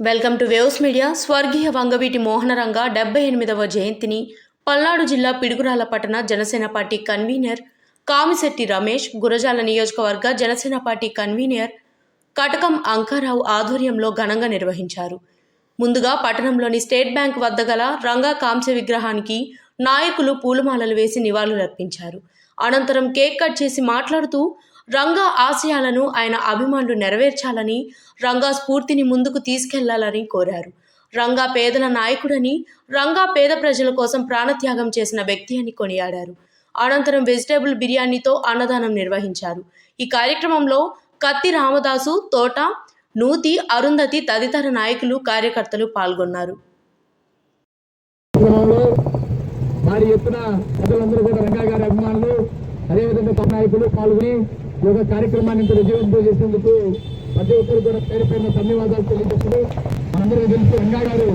Welcome to waves media. స్వర్గీయ వంగవీటి మోహనరంగ డెబ్బై ఎనిమిదవ జయంతిని పల్నాడు జిల్లా పిడుగురాల పట్టణ జనసేన పార్టీ కన్వీనర్ కామిశెట్టి రమేష్ గురజాల నియోజకవర్గ జనసేన పార్టీ కన్వీనర్ కటకం అంకారావు ఆధ్వర్యంలో ఘనంగా నిర్వహించారు. ముందుగా పట్టణంలోని స్టేట్ బ్యాంక్ వద్ద గల రంగా కాంస్య విగ్రహానికి నాయకులు పూలమాలలు వేసి నివాళులర్పించారు. అనంతరం కేక్ కట్ చేసి మాట్లాడుతూ రంగా ఆశయాలను ఆయన అభిమానులు నెరవేర్చాలని రంగా స్ఫూర్తిని ముందుకు తీసుకెళ్ళాలని కోరారు. రంగా పేదల నాయకుడని రంగా పేద ప్రజల కోసం ప్రాణత్యాగం చేసిన వ్యక్తి అని కొనియాడారు. అనంతరం వెజిటేబుల్ బిర్యానీతో అన్నదానం నిర్వహించారు. ఈ కార్యక్రమంలో కత్తి రామదాసు తోట నూతి అరుంధతి తదితర నాయకులు కార్యకర్తలు పాల్గొన్నారు. భారీ ఎత్తున ప్రజలందరూ కూడా రంగా గారి అభిమానులు అదేవిధంగా నాయకులు పాల్గొని యోగ కార్యక్రమాన్ని ఇంత విజయవంతం చేసేందుకు ప్రతి ఒక్కరు కూడా పేరు పైన ధన్యవాదాలు తెలియజేస్తూ మనందరికీ తెలిసి రంగా గారు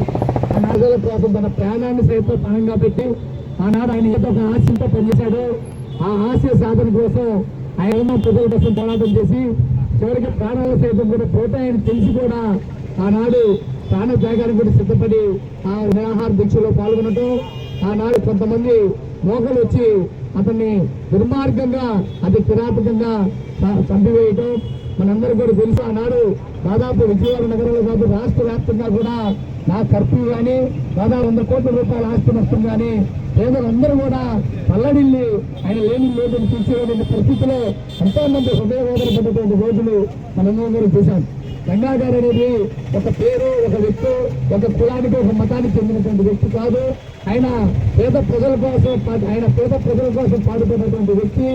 ఆ కోసం తన ప్రాణాన్ని సైతం పణంగా పెట్టి ఆనాడు ఆయన ఏదో ఒక ఆశయంతో పనిచేశాడు. ఆ ఆశయ సాధన కోసం ఆయన ఉన్న ప్రజల కోసం పోరాటం చేసి చివరికి ప్రాణాల సైతం కూడా పోతాయని తెలిసి కూడా ఆనాడు ప్రాణ త్యాగానికి కూడా సిద్ధపడి ఆ నిరాహార దీక్షలో పాల్గొనటం. ఆనాడు కొంతమంది మోకలు వచ్చి అతన్ని దుర్మార్గంగా అతి కిరాతకంగా చంపివేయటం మనందరూ కూడా తెలుసు ఆనాడు. దాదాపు విజయవాడ నగరంలో కాదు రాష్ట్ర వ్యాప్తంగా కూడా నా కర్ఫ్యూ కానీ దాదాపు వంద కోట్ల రూపాయల ఆస్తి నష్టం కానీ పేదలందరూ కూడా పల్లడిల్లి ఆయన లేని లేదని తీర్చేటువంటి పరిస్థితిలో ఎంతో మంది హృదయవేదన పడ్డటువంటి రోజులు మనందరం చూశాం. గంగాధర్ అనేది ఒక పేరు ఒక వ్యక్తి ఒక కులానికి ఒక మతానికి చెందినటువంటి వ్యక్తి కాదు. ఆయన పేద ప్రజల కోసం పా- ఆయన పేద ప్రజల కోసం పాడుకున్నటువంటి వ్యక్తి.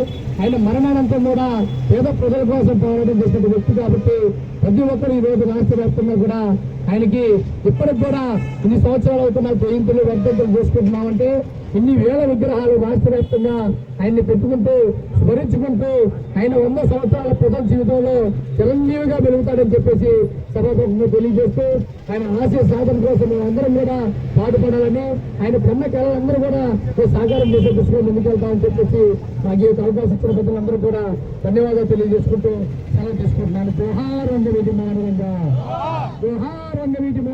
ఆయన మరణానంతం కూడా పేద ప్రజల కోసం పోరాటం చేసిన వ్యక్తి కాబట్టి ప్రతి ఒక్కరు ఈ రోజు రాష్ట్ర వ్యాప్తంగా కూడా ఆయనకి ఇప్పటికి కూడా ఇన్ని సంవత్సరాలు అవుతున్న జయంతులు వర్ధంతులు చేసుకుంటున్నామంటే ఇన్ని వేల విగ్రహాలు రాష్ట్ర వ్యాప్తంగా ఆయన్ని పెట్టుకుంటూ స్మరించుకుంటూ ఆయన వంద సంవత్సరాల ప్రజల జీవితంలో చిరంజీవిగా వెలుగుతాడని చెప్పేసి సభాముఖంగా తెలియజేస్తూ ఆయన ఆశయ సాధన కోసం అందరం కూడా పాటుపడాలని ఆయన కన్న కళలందరూ కూడా సాకారం చేసే దిశగా ముందుకెళ్తామని చెప్పేసి మాకు ఈ అవకాశం ఇచ్చిన ప్రజలందరూ కూడా ధన్యవాదాలు తెలియజేసుకుంటూ సెలవు తీసుకుంటున్నాను. జోహార్ రంగవీటి మోహన రంగా സംഗമിക്കും